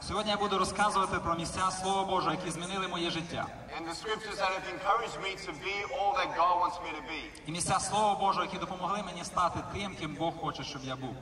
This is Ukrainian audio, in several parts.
Сьогодні я буду розказувати про місця Слова Божого, які змінили моє життя. and the scriptures that have encouraged me to be all that God wants me to be. І місця Слова Божого, які допомогли мені стати тим, ким Бог хоче, щоб я був.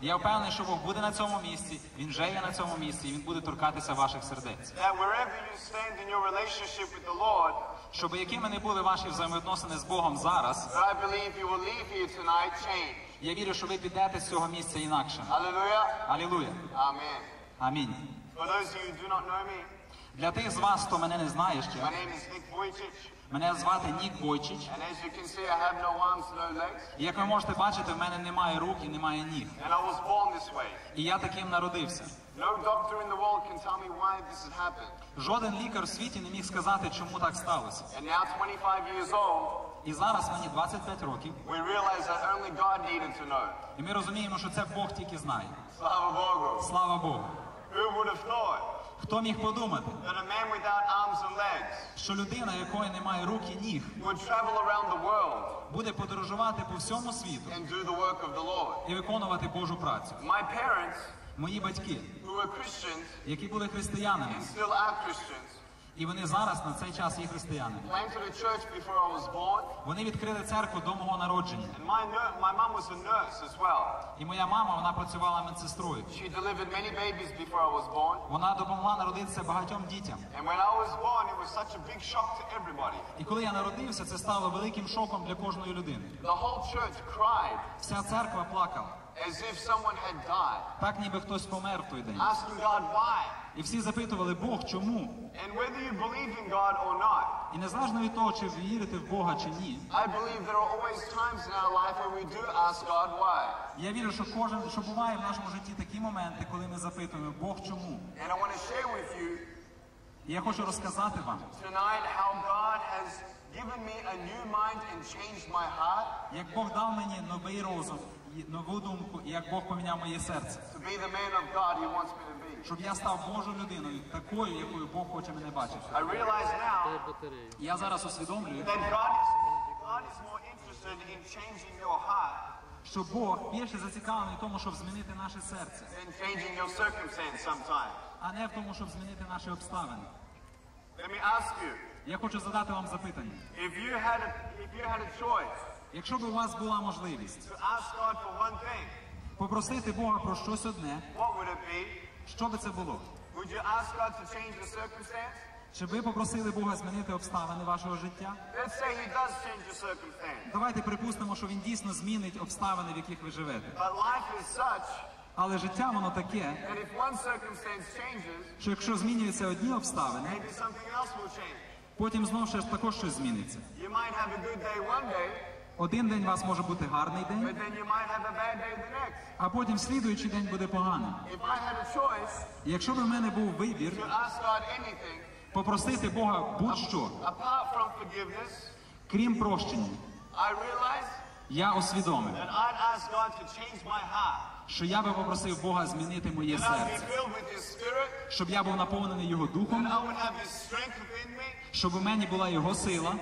Я впевнений, що Бог буде на цьому місці, Він вже є на цьому місці, і Він буде торкатися ваших сердець. That wherever you stand in your relationship with the Lord, Щоб якими не були ваші взаємовідносини з Богом зараз, I believe you will leave here tonight changed. я вірю, що ви підете з цього місця інакше. Hallelujah. Алілуя. Amen. Амінь. For those of you who do not know me, Для тих з вас, хто мене не знає ще, мене звати Нік І як ви можете бачити, в мене немає рук і немає ніг. І я таким народився. Жоден лікар в світі не міг сказати, чому так сталося. And now, 25 years old, І зараз мені 25 років, і ми розуміємо, що це Бог тільки знає. Slava Bogu. Слава Богу. Хто міг подумати, що людина, якої немає рук і ніг, буде подорожувати по всьому світу і виконувати Божу працю? Мої батьки, які були християнами, і вони зараз на цей час є born, Вони відкрили церкву до мого народження. my nur- my mum was a nurse as well. І моя мама вона працювала медсестрою. She delivered many babies before I was born, Вона допомогла народитися багатьом дітям. and when I was born, it was such a big shock to everybody. І коли я народився, це стало великим шоком для кожної людини. The whole church cried Вся церква плакала, так ніби хтось помер в той день. І всі запитували Бог, чому? And whether you believe in God or not, І незалежно від того, чи вірите в Бога чи ні, I believe there are always times in our life where we do ask God why. я вірю, що кожен, що буває в нашому житті такі моменти, коли ми запитуємо Бог чому. And I want to share with you І я хочу розказати вам, tonight how God has given me a new mind and changed my heart як Бог дав мені новий розум, і нову думку, і як Бог поміняв моє серце, to be the man of God He wants me to be. щоб я став Божою людиною, такою, якою Бог хоче мене бачити. I realize now я зараз усвідомлюю, that God is, God is more interested in changing your heart що Бог більше зацікавлений в тому, щоб змінити наше серце, than changing your circumstance sometimes. а не в тому, щоб змінити наші обставини. Let me ask you, Я хочу задати вам запитання. if you had a, if you had a choice Якщо б у вас була можливість to ask God for one thing, попросити Бога про щось одне, what would it be? що би це було? Would you ask God to change the circumstance? Чи ви попросили Бога змінити обставини вашого життя? Let's say He does change your circumstance. Давайте припустимо, що він дійсно змінить обставини, в яких ви живете. Але життя воно таке, що якщо змінюються одні обставини, потім знов ще ж також щось зміниться. Один день у вас може бути гарний день, а потім слідуючий день буде поганим. Якщо б в мене був вибір попросити Бога будь-що, крім прощення, я усвідомив, що я би попросив Бога змінити моє серце, щоб я був наповнений Його духом, щоб у мені була Його сила.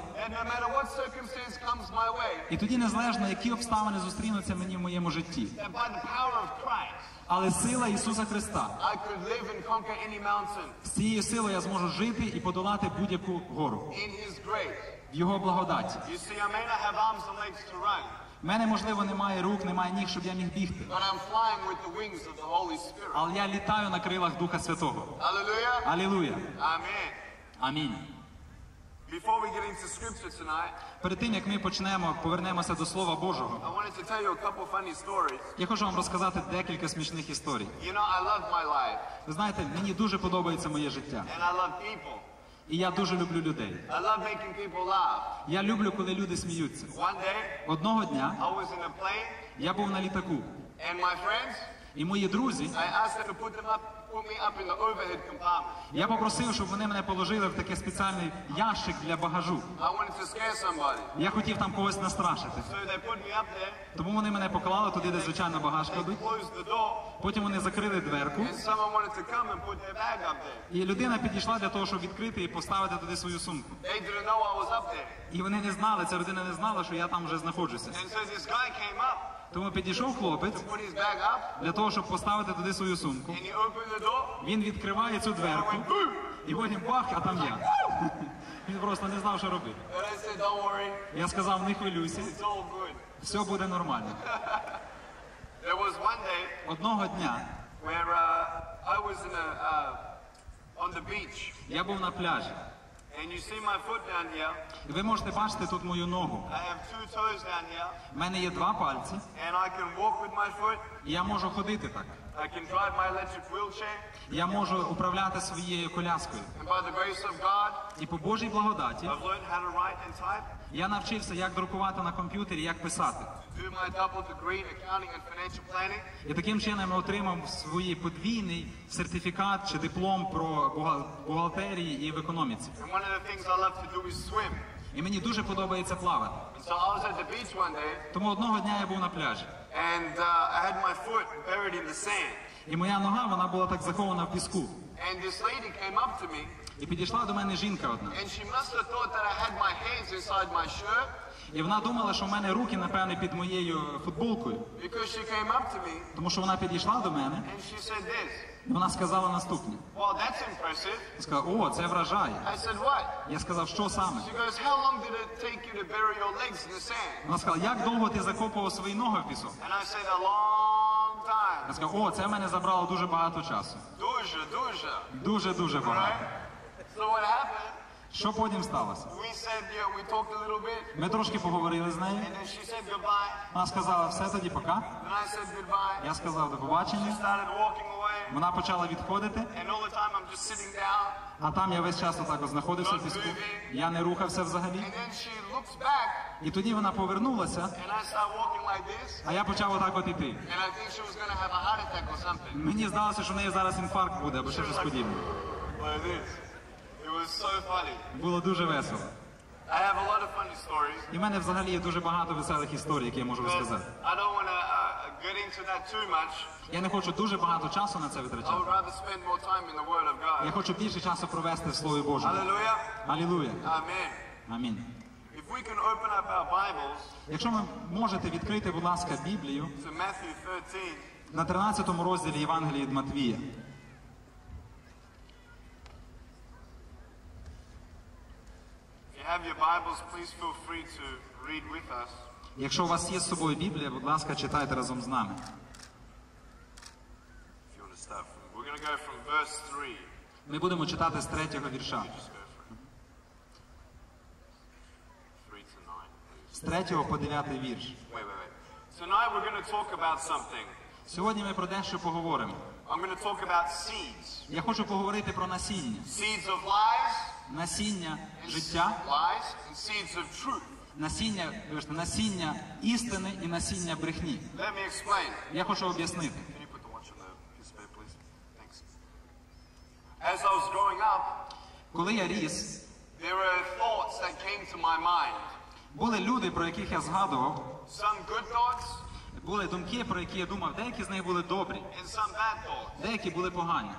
І тоді незалежно, які обставини зустрінуться мені в моєму житті. Але сила Ісуса Христа. З цією силою я зможу жити і подолати будь-яку гору в Його благодаті. В мене, можливо, немає рук, немає ніг, щоб я міг бігти. Але я літаю на крилах Духа Святого. Алілуя! Амінь. Перед тим як ми почнемо, повернемося до Слова Божого. Я хочу вам розказати декілька смішних історій. Ви знаєте, мені дуже подобається моє життя, і я дуже люблю людей. I love making people laugh. Я люблю, коли люди сміються. One day, Одного дня I was in a plane, я був на літаку, and my friends, і мої друзі. Я попросив, щоб вони мене положили в такий спеціальний ящик для багажу. Я хотів там когось настрашити. Тому вони мене поклали туди, де звичайно багаж кладуть. Потім вони закрили дверку, і людина підійшла для того, щоб відкрити і поставити туди свою сумку. І вони не знали, ця людина не знала, що я там вже знаходжуся. Тому підійшов хлопець для того, щоб поставити туди свою сумку. Він відкриває цю дверку, і потім бах, а там я. Він просто не знав, що робити. Я сказав, не хвилюйся, все буде нормально. Одного дня uh, uh, я був на пляжі. І ви можете бачити тут мою ногу. У мене є два пальці, і я можу ходити так. Я можу управляти своєю коляскою. І по Божій благодаті я навчився, як друкувати на комп'ютері, як писати. І таким чином я отримав свій подвійний сертифікат чи диплом про бухгал- бухгалтерії і в економіці. І мені дуже подобається плавати. So I was at the beach one day, Тому одного дня я був на пляжі. and uh, I had my foot buried in the sand. І моя нога вона була так захована в піску. And this lady came up to me, І підійшла до мене жінка одна. and she must have thought that I had my hands inside my shirt, І вона думала, що в мене руки, напевне, під моєю футболкою. because she came up to me, Тому що вона підійшла до мене and she said this. і вона сказала наступне. Well, that's impressive. Я сказав, о, це вражає. I said, what? Я сказав, що саме? She goes, how long did it take you to bury your legs in the sand? Вона сказала, як довго ти закопував свої ноги в пісок? And I said, a long Я сказав, о, це в мене забрало дуже багато часу. Дуже, дуже. Дуже-дуже багато. So what happened? Що потім сталося? Ми трошки поговорили з нею. Вона сказала, все тоді пока. Я сказав до побачення. Вона почала відходити, а там я весь час отак знаходився в піску. Я не рухався взагалі. І тоді вона повернулася, а я почав отак от іти. Мені здалося, що в неї зараз інфаркт буде або ще щось подібне. It was so funny. Було дуже весело. І в мене взагалі є дуже багато веселих історій, які я можу розказати. Я не хочу дуже багато часу на це витрачати. Я хочу більше часу провести в Слові Божому. Алілуя. Амінь. Якщо ви можете відкрити, будь ласка, Біблію 13, на 13 розділі Євангелії від Матвія. Якщо у вас є з собою Біблія, будь ласка, читайте разом з нами. If you want to start from, we're going to go from verse 3. Ми будемо читати з третього вірша. Just go for it. 3 to 9. З третього по дев'ятий вірш. Сьогодні ми про дещо поговоримо. Я хочу поговорити про насіння. Seeds of lies, Насіння життя, насіння, вибачте, насіння істини і насіння брехні. Я хочу об'яснити. Коли я ріс, були люди, про яких я згадував, були думки, про які я думав, деякі з них були добрі, деякі були погані.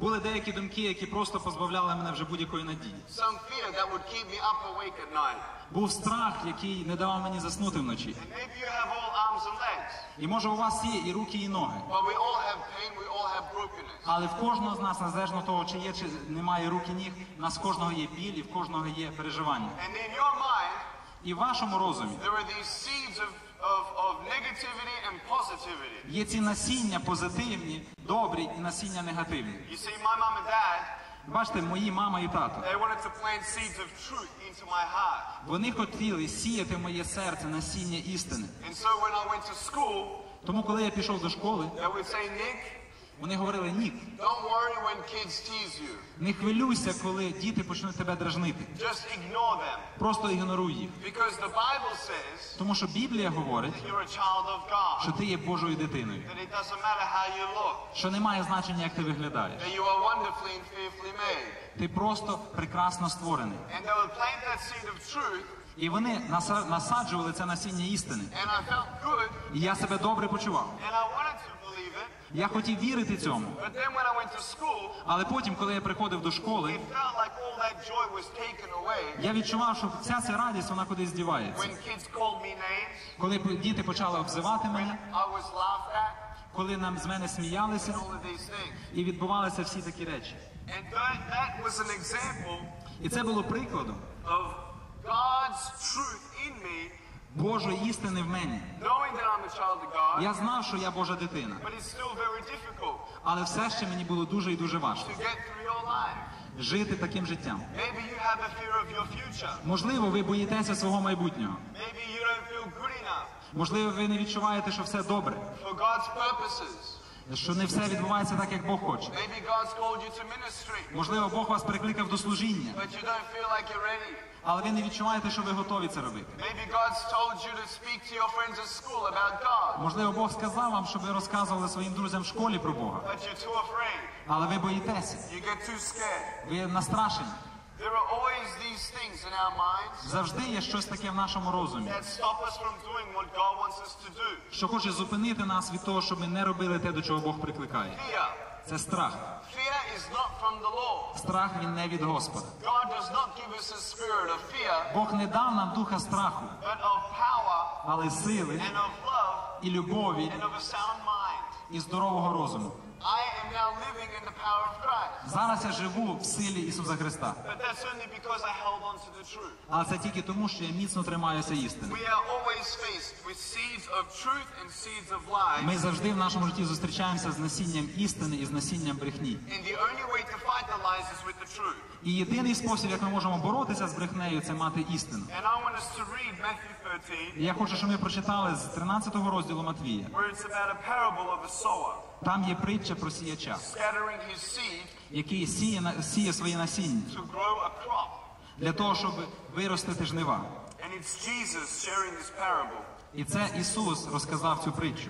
Були деякі думки, які просто позбавляли мене вже будь-якої надії. Some fear that would keep me up awake at night. Був страх, який не давав мені заснути вночі. And maybe you have all arms and legs, І може у вас є і руки, і ноги. but we all have pain, we all have brokenness. Але в кожного з нас, незалежно того, чи є, чи немає рук і ніг, у нас в кожного є біль і в кожного є переживання. And in your mind, І в вашому розумі there are these seeds of, of, of negativity and positivity. Є ці насіння позитивні, добрі і насіння негативні. Бачите, мої мама і тато. Вони хотіли сіяти в моє серце насіння істини. Тому, коли я пішов до школи, Вони говорили: ні, Don't worry when kids tease you. не хвилюйся, коли діти почнуть тебе дражнити. Just ignore them. Просто ігноруй їх. Because the Bible says Тому що Біблія говорить, you're a child of God. що ти є Божою дитиною, That it doesn't matter how you look. що немає значення, як ти виглядаєш. That you are wonderfully and fearfully made. Ти просто прекрасно створений. And they would plant that seed of truth. І вони насаджували це насіння істини. І я себе добре почував. And I wanted to believe it. Я хотів вірити цьому. Але потім, коли я приходив до школи, я відчував, що вся ця радість вона кудись дівається. When kids called me names, Коли діти почали обзивати мене, коли нам з мене сміялися, і відбувалися всі такі речі. І це було прикладом God's truth in me, Божої істини в мені. Я знав, що я Божа дитина, але все ще мені було дуже і дуже важко жити таким життям. Можливо, ви боїтеся свого майбутнього. Можливо, ви не відчуваєте, що все добре. Що не все відбувається так, як Бог хоче. Можливо, Бог вас прикликав до служіння, але ви не відчуваєте, що ви готові це робити. Можливо, Бог сказав вам, щоб ви розказували своїм друзям в школі про Бога, але ви боїтеся, ви настрашені. Завжди є щось таке в нашому розумі, що хоче зупинити нас від того, щоб ми не робили те, до чого Бог прикликає. Це страх. Страх він не від Господа. Бог не дав нам духа страху, але сили and of love і любові і здорового розуму. I am now living in the power of Christ. Зараз я живу в силі Ісуса Христа, But that's only because I held on to the truth. але це тільки тому, що я міцно тримаюся істини. We are always faced with seeds of truth and seeds of lies. Ми завжди в нашому житті зустрічаємося з насінням істини і з насінням брехні. And the only way to fight the lies is with the truth. І єдиний спосіб, як ми можемо боротися з брехнею, це мати істину. And I want us to read Matthew 13, я хочу, щоб ми прочитали з 13 розділу Матвія. where it's about a parable of a Там є притча про сіяча, який сіє, сіє своє насіння для того, щоб виростити жнива. І це Ісус розказав цю притчу.